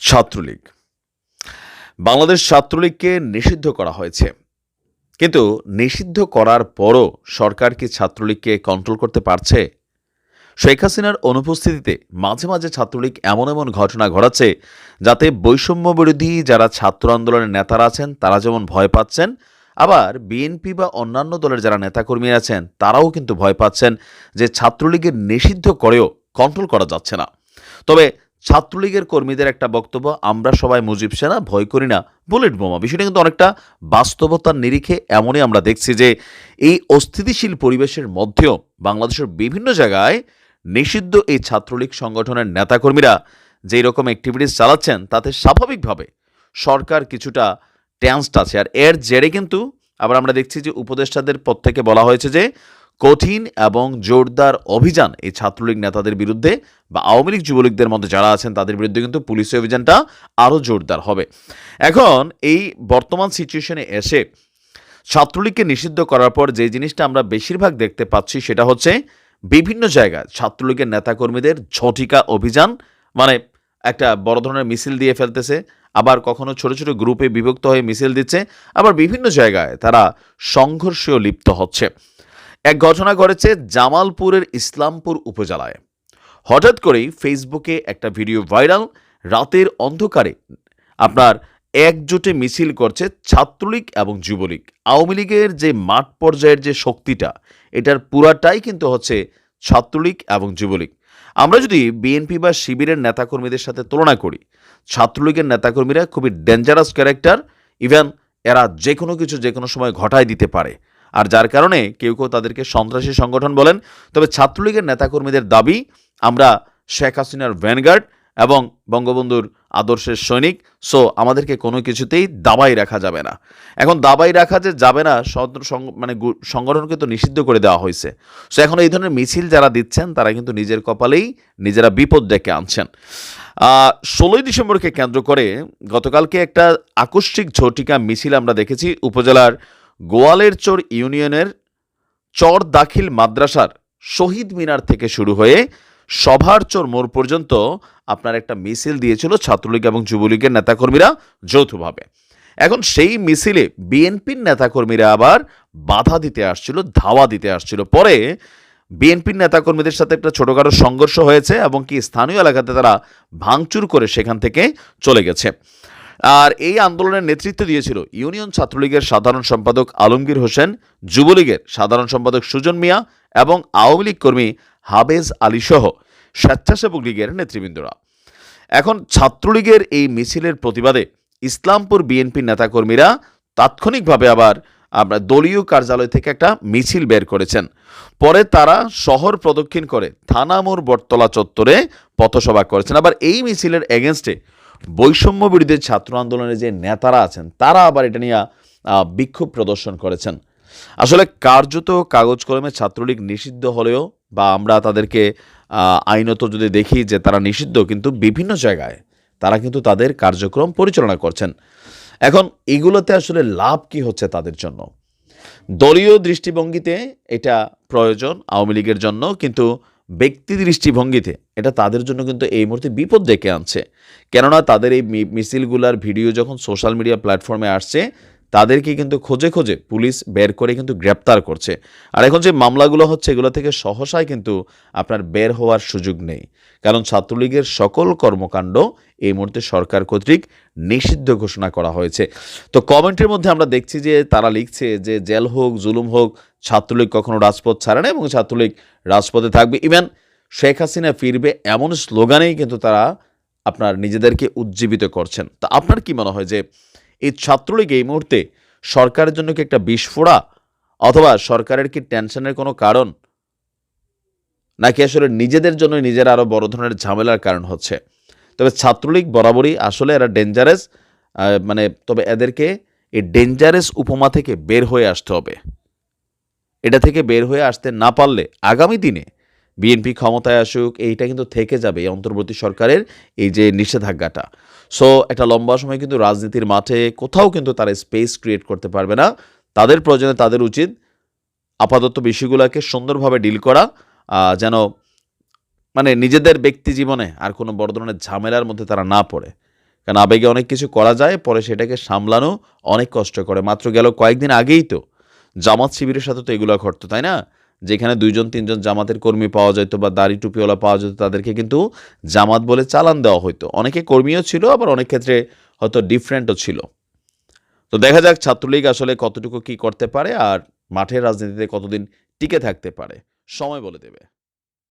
ছাত্রলীগ। বাংলাদেশ ছাত্রলীগকে নিষিদ্ধ করা হয়েছে। কিন্তু নিষিদ্ধ করার পরও সরকার কি ছাত্রলীগকে কন্ট্রোল করতে পারছে? শেখ হাসিনার অনুপস্থিতিতে মাঝে মাঝে ছাত্রলীগ এমন এমন ঘটনা ঘটাচ্ছে যাতে বৈষম্য বিরোধী যারা ছাত্র আন্দোলনের নেতারা আছেন, তারা যেমন ভয় পাচ্ছেন, আবার বিএনপি বা অন্যান্য দলের যারা নেতাকর্মী আছেন, তারাও কিন্তু ভয় পাচ্ছেন যে ছাত্রলীগের নিষিদ্ধ করেও কন্ট্রোল করা যাচ্ছে না। তবে ছাত্রলীগের কর্মীদের একটা বক্তব্য, আমরা সবাই মুজিব সেনা, ভয় করি না। বুলেট বোমা। বিষয়টা কিন্তু অনেকটা বাস্তবতার নিরিখে এমনই আমরা দেখছি যে, এই অস্থিতিশীল পরিবেশের মধ্যেও বাংলাদেশের বিভিন্ন জায়গায় নিষিদ্ধ এই ছাত্রলীগ সংগঠনের নেতাকর্মীরা যেই রকম অ্যাক্টিভিটিস চালাচ্ছেন, তাতে স্বাভাবিকভাবে সরকার কিছুটা টেন্সড আছে। আর এর জেরে কিন্তু আবার আমরা দেখছি যে, উপদেষ্টাদের পদ থেকে বলা হয়েছে যে কঠিন এবং জোরদার অভিযান এই ছাত্রলীগ নেতাদের বিরুদ্ধে বা আওয়ামী লীগ যুবলীগদের মধ্যে যারা আছেন তাদের বিরুদ্ধে কিন্তু পুলিশি অভিযানটা আরও জোরদার হবে। এখন এই বর্তমান সিচুয়েশনে এসে ছাত্রলীগকে নিষিদ্ধ করার পর যে জিনিসটা আমরা বেশিরভাগ দেখতে পাচ্ছি সেটা হচ্ছে বিভিন্ন জায়গায় ছাত্রলীগের নেতাকর্মীদের ঝটিকা অভিযান মানে একটা বড় ধরনের মিছিল দিয়ে ফেলতেছে, আবার কখনো ছোট ছোট গ্রুপে বিভক্ত হয়ে মিছিল দিচ্ছে, আবার বিভিন্ন জায়গায় তারা সংঘর্ষেও লিপ্ত হচ্ছে। এক ঘটনা ঘটেছে জামালপুরের ইসলামপুর উপজেলায়। হঠাৎ করেই ফেসবুকে একটা ভিডিও ভাইরাল, রাতের অন্ধকারে আপনার একজোটে মিছিল করছে ছাত্রলীগ এবং যুবলীগ। আওয়ামী লীগের যে মাঠ পর্যায়ের যে শক্তিটা, এটার পুরাটাই কিন্তু হচ্ছে ছাত্রলীগ এবং যুবলীগ। আমরা যদি বিএনপি বা শিবিরের নেতাকর্মীদের সাথে তুলনা করি, ছাত্রলীগের নেতাকর্মীরা খুবই ডেঞ্জারাস ক্যারেক্টার ইভেন এরা যে কোনো কিছু যে কোনো সময় ঘটায় দিতে পারে। আর যার কারণে কেউ কেউ তাদেরকে সন্ত্রাসী সংগঠন বলেন। তবে ছাত্রলীগের নেতাকর্মীদের দাবি, আমরা শেখ হাসিনার ভ্যানগার্ড এবং বঙ্গবন্ধুর আদর্শের সৈনিক, সো আমাদেরকে কোনো কিছুতেই দাবাই রাখা যাবে না। এখন দাবাই রাখা যে যাবে না মানে সংগঠনকে তো নিষিদ্ধ করে দেওয়া হয়েছে। সো এখন এই ধরনের মিছিল যারা দিচ্ছেন, তারা কিন্তু নিজের কপালেই নিজেরা বিপদ ডেকে আনছেন। ষোলোই ডিসেম্বরকে কেন্দ্র করে গতকালকে একটা আকস্মিক ঝটিকা মিছিল আমরা দেখেছি উপজেলার গোয়ালের চর ইউনিয়নের চর দাখিল মাদ্রাসার শহীদ মিনার থেকে শুরু হয়ে সভার চর মোড় পর্যন্ত আপনার একটা মিছিল দিয়েছিল ছাত্রলীগ এবং যুবলীগের নেতাকর্মীরা যৌথভাবে। এখন সেই মিছিলে বিএনপির নেতাকর্মীরা আবার বাধা দিতে আসছিল, ধাওয়া দিতে আসছিল। পরে বিএনপির নেতাকর্মীদের সাথে একটা ছোটোখাটো সংঘর্ষ হয়েছে এবং কি স্থানীয় এলাকাতে তারা ভাঙচুর করে সেখান থেকে চলে গেছে। আর এই আন্দোলনের নেতৃত্ব দিয়েছিল ইউনিয়ন ছাত্রলীগের সাধারণ সম্পাদক আলমগীর হোসেন, যুবলীগের সাধারণ সম্পাদক সুজন মিয়া এবং আওয়ামী লীগ কর্মী হাবেজ আলী সহ স্বেচ্ছাসেবক লীগের নেতৃবৃন্দরা। এখন ছাত্রলীগের এই মিছিলের প্রতিবাদে ইসলামপুর বিএনপির নেতাকর্মীরা তাৎক্ষণিকভাবে আবার আমরা দলীয় কার্যালয় থেকে একটা মিছিল বের করেছেন। পরে তারা শহর প্রদক্ষিণ করে থানা মোড় বটতলা চত্বরে পথসভা করেছেন। আবার এই মিছিলের এগেনস্টে বৈষম্য বিরোধী ছাত্র আন্দোলনের যে নেতারা আছেন, তারা আবার এটা নিয়ে বিক্ষোভ প্রদর্শন করেছেন। আসলে কার্যত কাগজ কলমে ছাত্রলীগ নিষিদ্ধ হলেও বা আমরা তাদেরকে আইনত যদি দেখি যে তারা নিষিদ্ধ, কিন্তু বিভিন্ন জায়গায় তারা কিন্তু তাদের কার্যক্রম পরিচালনা করছেন। এখন এগুলোতে আসলে লাভ কি হচ্ছে তাদের জন্য? দলীয় দৃষ্টিভঙ্গিতে এটা প্রয়োজন আওয়ামী লীগের জন্য, কিন্তু ব্যক্তি দৃষ্টিভঙ্গিতে এটা তাদের জন্য কিন্তু এই মুহূর্তে বিপদ ডেকে আনছে। কেননা তাদের এই মিছিলগুলার ভিডিও যখন সোশ্যাল মিডিয়া প্ল্যাটফর্মে আসছে তাদেরকে কিন্তু খোঁজে খোঁজে পুলিশ বের করে কিন্তু গ্রেপ্তার করছে। আর এখন যে মামলাগুলো হচ্ছে, এগুলো থেকে সহসায় কিন্তু আপনার বের হওয়ার সুযোগ নেই। কারণ ছাত্রলীগের সকল কর্মকাণ্ড এই মুহূর্তে সরকার কর্তৃক নিষিদ্ধ ঘোষণা করা হয়েছে। তো কমেন্টের মধ্যে আমরা দেখছি যে তারা লিখছে যে জেল হোক, জুলুম হোক, ছাত্রলীগ কখনো রাজপথ ছাড়ে না এবং ছাত্রলীগ রাজপথে থাকবে। ইভেন শেখ হাসিনা ফিরবে এমন স্লোগানেই কিন্তু তারা আপনার নিজেদেরকে উজ্জীবিত করছেন। তা আপনার কি মনে হয় যে এই ছাত্রলীগ এই মুহূর্তে সরকারের জন্য কি একটা বিস্ফোরা অথবা সরকারের কি টেনশনের কোনো কারণ? নাকি আসলে নিজেদের জন্য নিজের আরও বড় ধরনের ঝামেলার কারণ হচ্ছে? তবে ছাত্রলীগ বরাবরই আসলে এরা ডেঞ্জারাস মানে তবে এদেরকে এই ডেঞ্জারাস উপমা থেকে বের হয়ে আসতে হবে। এটা থেকে বের হয়ে আসতে না পারলে আগামী দিনে বিএনপি ক্ষমতায় আসুক, এইটা কিন্তু থেকে যাবে এই অন্তর্বর্তী সরকারের এই যে নিষেধাজ্ঞাটা। সো একটা লম্বা সময় কিন্তু রাজনীতির মাঠে কোথাও কিন্তু তারা স্পেস ক্রিয়েট করতে পারবে না। তাদের প্রয়োজনে তাদের উচিত আপাতত বিষয়গুলোকে সুন্দরভাবে ডিল করা যেন মানে নিজেদের ব্যক্তি জীবনে আর কোনো বড় ধরনের ঝামেলার মধ্যে তারা না পড়ে। কারণ আবেগে অনেক কিছু করা যায়, পরে সেটাকে সামলানো অনেক কষ্ট করে। মাত্র গেল কয়েকদিন আগেই তো জামাত শিবিরের সাথে তো এগুলো ঘটতো, তাই না? যেখানে দুইজন, তিনজন জামাতের কর্মী পাওয়া যেত বা দাড়ি টুপিওয়ালা পাওয়া যেত, তাদেরকে কিন্তু জামাত বলে চালান দেওয়া হতো অনেকে কর্মীও ছিল, আবার অনেক ক্ষেত্রে হয়তো ডিফারেন্টও ছিল। তো দেখা যাক ছাত্রলীগ আসলে কতটুকু কি করতে পারে আর মাঠের রাজনীতিতে কতদিন টিকে থাকতে পারে। সময় বলে দেবে।